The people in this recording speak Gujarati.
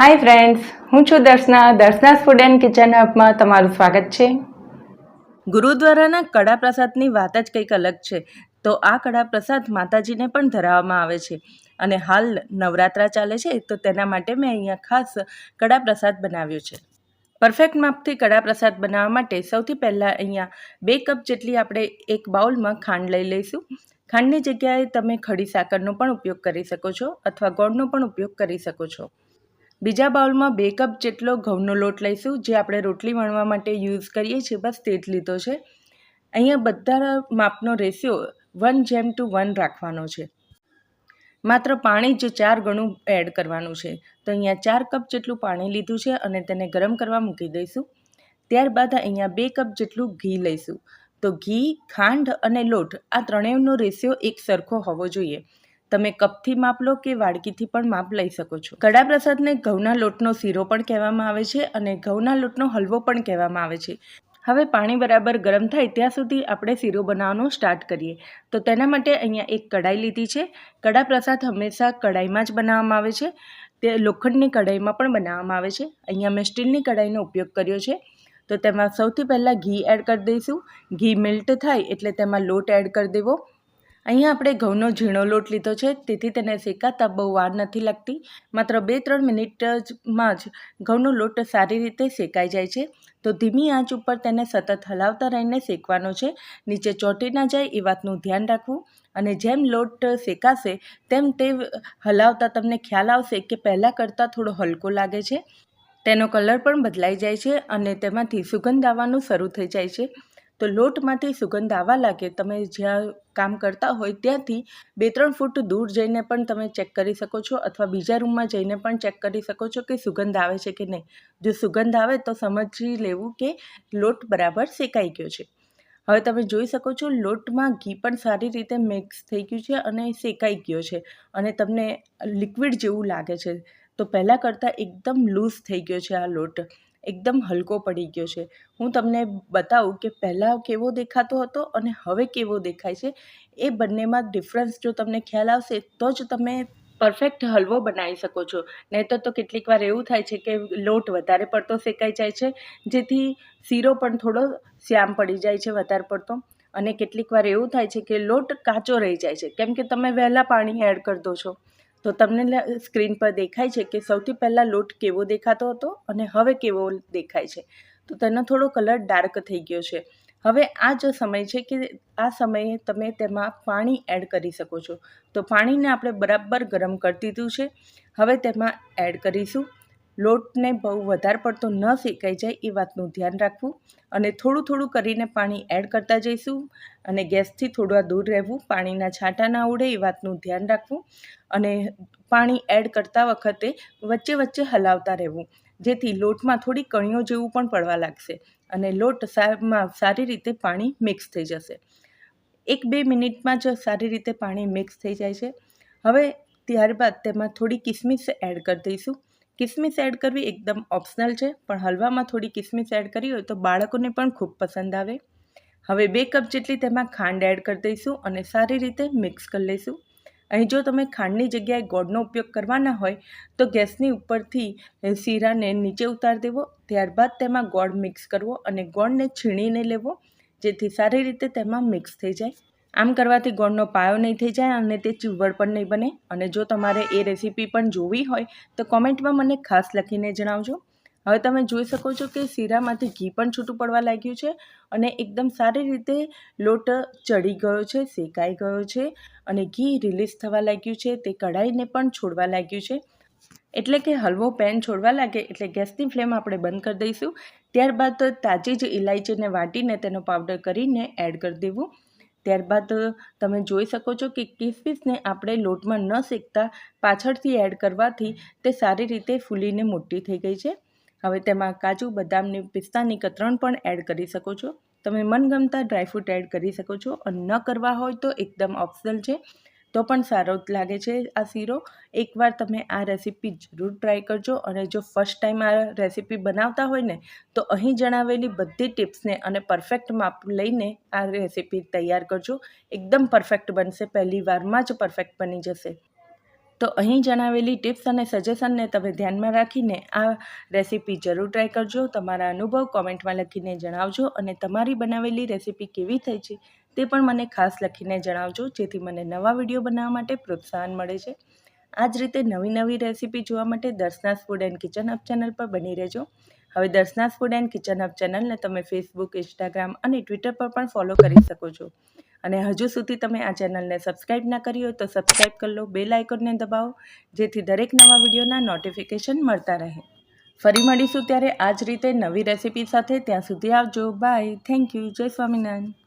હાય ફ્રેન્ડ્સ હું છું Darshana. Darshana food and kitchen હબમાં તમારું સ્વાગત છે. ગુરુદ્વારાના કડા પ્રસાદની વાત જ કંઈક અલગ છે. તો આ કડા પ્રસાદ માતાજીને પણ ધરાવવામાં આવે છે. અને હાલ નવરાત્રા ચાલે છે, તો તેના માટે મેં અહીંયા ખાસ કડા પ્રસાદ બનાવ્યો છે. પરફેક્ટ માપથી કડા પ્રસાદ બનાવવા માટે સૌથી પહેલાં અહીંયા બે કપ જેટલી આપણે એક બાઉલમાં ખાંડ લઈ લઈશું. ખાંડની જગ્યાએ તમે ખડી સાકરનો પણ ઉપયોગ કરી શકો છો, અથવા ગોળનો પણ ઉપયોગ કરી શકો છો. બીજા બાઉલમાં બે કપ જેટલો ઘઉંનો લોટ લઈશું, જે આપણે રોટલી વણવા માટે યુઝ કરીએ છીએ. બસ તે જ લીધો છે. અહીંયા બધા માપનો રેશિયો વન જેમ ટુ વન રાખવાનો છે. માત્ર પાણી જ ચાર ગણું એડ કરવાનું છે. તો અહીંયા ચાર કપ જેટલું પાણી લીધું છે અને તેને ગરમ કરવા મૂકી દઈશું. ત્યારબાદ અહીંયા બે કપ જેટલું ઘી લઈશું. તો ઘી, ખાંડ અને લોટ આ ત્રણેયનો રેશિયો એક સરખો હોવો જોઈએ. તમે કપથી માપ લો કે વાડકીથી પણ માપ લઈ શકો છો. કડા પ્રસાદને ઘઉંના લોટનો શીરો પણ કહેવામાં આવે છે અને ઘઉંના લોટનો હલવો પણ કહેવામાં આવે છે. હવે પાણી બરાબર ગરમ થાય ત્યાં સુધી આપણે શીરો બનાવવાનું સ્ટાર્ટ કરીએ. તો તેના માટે અહીંયા એક કઢાઈ લીધી છે. કડા પ્રસાદ હંમેશા કઢાઈમાં જ બનાવવામાં આવે છે. તે લોખંડની કઢાઈમાં પણ બનાવવામાં આવે છે. અહીંયા મેં સ્ટીલની કઢાઈનો ઉપયોગ કર્યો છે. તો તેમાં સૌથી પહેલાં ઘી એડ કરી દઈશું. ઘી મેલ્ટ થાય એટલે તેમાં લોટ એડ કરી દેવો. અહીંયા આપણે ઘઉંનો ઝીણો લોટ લીધો છે. તેથી તેને શેકાતા બહુ વાર નથી લાગતી. માત્ર બે ત્રણ મિનિટમાં જ ઘઉંનો લોટ સારી રીતે શેકાઈ જાય છે. તો ધીમી આંચ ઉપર તેને સતત હલાવતા રહીને શેકવાનો છે. નીચે ચોંટી ના જાય એ વાતનું ધ્યાન રાખવું. અને જેમ લોટ શેકાશે તેમ તે હલાવતા તમને ખ્યાલ આવશે કે પહેલાં કરતાં થોડો હલકો લાગે છે. તેનો કલર પણ બદલાઈ જાય છે અને તેમાંથી સુગંધ આવવાનું શરૂ થઈ જાય છે. તો લોટમાંથી સુગંધ આવવા લાગે. તમે જ્યાં કામ કરતા હોય ત્યાંથી બે ત્રણ ફૂટ દૂર જઈને પણ તમે ચેક કરી શકો છો અથવા બીજા રૂમમાં જઈને પણ ચેક કરી શકો છો કે સુગંધ આવે છે કે નહીં. જો સુગંધ આવે તો સમજી લેવું કે લોટ બરાબર શેકાઈ ગયો છે. હવે તમે જોઈ શકો છો લોટમાં ઘી પણ સારી રીતે મિક્સ થઈ ગયું છે અને શેકાઈ ગયો છે અને તમને લિક્વિડ જેવું લાગે છે. તો પહેલાં કરતાં એકદમ લૂઝ થઈ ગયો છે આ લોટ. એકદમ હલકો પડી ગયો છે. હું તમને બતાવું કે પહેલાં કેવો દેખાતો હતો અને હવે કેવો દેખાય છે, એ બંનેમાં ડિફરન્સ જો તમને ખ્યાલ આવશે તો જ તમે પરફેક્ટ હલવો બનાવી શકો છો. નહીં તો કેટલીક વાર એવું થાય છે કે લોટ વધારે પડતો શેકાઈ જાય છે, જેથી શીરો પણ થોડો શ્યામ પડી જાય છે વધારે પડતો. અને કેટલીક વાર એવું થાય છે કે લોટ કાચો રહી જાય છે. કેમ કે તમે વહેલાં પાણી એડ કરી દો છો. તો તમને સ્ક્રીન પર દેખાય છે કે સૌથી પહેલાં લોટ કેવો દેખાતો હતો અને હવે કેવો દેખાય છે. તો તેનો થોડો કલર ડાર્ક થઈ ગયો છે. હવે આ જ સમય છે કે આ સમયે તમે તેમાં પાણી એડ કરી શકો છો. તો પાણીને આપણે બરાબર ગરમ કરી દીધું છે. હવે તેમાં એડ કરીશું. લોટને બહુ વધારે પડતો ન શેકાઈ જાય એ વાતનું ધ્યાન રાખવું અને થોડું થોડું કરીને પાણી એડ કરતા જઈશું અને ગેસથી થોડા દૂર રહેવું, પાણીના છાંટા ના ઉડે એ વાતનું ધ્યાન રાખવું અને પાણી એડ કરતા વખતે વચ્ચે વચ્ચે હલાવતા રહેવું, જેથી લોટમાં થોડી કણીઓ જેવું પણ પડવા લાગશે અને લોટ સામાં, સારી રીતે પાણી મિક્સ થઈ જશે. એક બે મિનિટમાં જ સારી રીતે પાણી મિક્સ થઈ જાય છે. હવે ત્યારબાદ તેમાં થોડી કિસમિસ એડ કરી દઈશું. કિસમિસ એડ કરવી એકદમ ઓપ્શનલ છે, પણ હલવામાં થોડી કિસમિસ એડ કરી હોય તો બાળકોને પણ ખૂબ પસંદ આવે. હવે બે કપ જેટલી તેમાં ખાંડ એડ કરી દઈશું અને સારી રીતે મિક્સ કરી લઈશું. અહીં જો તમે ખાંડની જગ્યાએ ગોળનો ઉપયોગ કરવાના હોય, તો ગેસની ઉપરથી શીરાને નીચે ઉતાર દેવો, ત્યારબાદ તેમાં ગોળ મિક્સ કરવો અને ગોળને છીણીને લેવો, જેથી સારી રીતે તેમાં મિક્સ થઈ જાય. આમ કરવાથી ગોળનો પાયો નહીં થઈ જાય અને તે ચીવડ પણ નહીં બને. અને જો તમારે એ રેસીપી પણ જોવી હોય, તો કોમેન્ટમાં મને ખાસ લખીને જણાવજો. હવે તમે જોઈ શકો છો કે શીરામાંથી ઘી પણ છૂટું પડવા લાગ્યું છે અને એકદમ સારી રીતે લોટ ચડી ગયો છે, શેકાઈ ગયો છે અને ઘી રિલીઝ થવા લાગ્યું છે. તે કઢાઈને પણ છોડવા લાગ્યું છે. એટલે કે હલવો પેન છોડવા લાગે, એટલે ગેસની ફ્લેમ આપણે બંધ કરી દઈશું. ત્યારબાદ તાજી જ ઇલાયચીને વાટીને તેનો પાવડર કરીને એડ કરી દેવું. ત્યારબાદ તમે જોઈ શકો છો કે કિસમિસને આપણે લોટમાં ન શેકતા પાછળથી એડ કરવાથી તે સારી રીતે ફૂલીને મોટી થઈ ગઈ છે. હવે તેમાં કાજુ બદામની પિસ્તાની કતરણ પણ એડ કરી શકો છો. તમે મનગમતા ડ્રાયફ્રૂટ એડ કરી શકો છો. અને ન કરવા હોય તો એકદમ ઓપ્શનલ છે. તો પણ સારો જ લાગે છે આ શીરો. એકવાર તમે આ રેસીપી જરૂર ટ્રાય કરજો અને જો ફર્સ્ટ ટાઈમ આ રેસીપી બનાવતા હોય ને, તો અહીં જણાવેલી બધી ટિપ્સને અને પરફેક્ટ માપ લઈને આ રેસીપી તૈયાર કરજો. એકદમ પરફેક્ટ બનશે, પહેલી વારમાં જ પરફેક્ટ બની જશે. તો અહીં જણાવેલી ટિપ્સ અને સજેશનને તમે ધ્યાનમાં રાખીને આ રેસીપી જરૂર ટ્રાય કરજો. તમારા અનુભવ કોમેન્ટમાં લખીને જણાવજો અને તમારી બનાવેલી રેસીપી કેવી થઈ છે તે પણ મને ખાસ લખીને જણાવજો, જેથી મને નવા વીડિયો બનાવવા માટે પ્રોત્સાહન મળે છે. આ જ રીતે નવી નવી રેસીપી જોવા માટે Darshana's food and kitchen hub channel પર બની રહેજો. હવે Darshana's food and kitchen hub ચેનલને તમે ફેસબુક, ઇન્સ્ટાગ્રામ અને ટ્વિટર પર પણ ફોલો કરી શકો છો. અને હજુ સુધી તમે આ ચેનલને સબસ્ક્રાઈબ ના કરી હોય તો સબસ્ક્રાઈબ કરી લો, બેલ આઇકોનને દબાવો, જેથી દરેક નવા વિડીયોના નોટિફિકેશન મળતા રહે. ફરી મળીશું ત્યારે આ જ રીતે નવી રેસીપી સાથે. ત્યાં સુધી આવજો. બાય. Thank you. જય સ્વામિનારાયણ.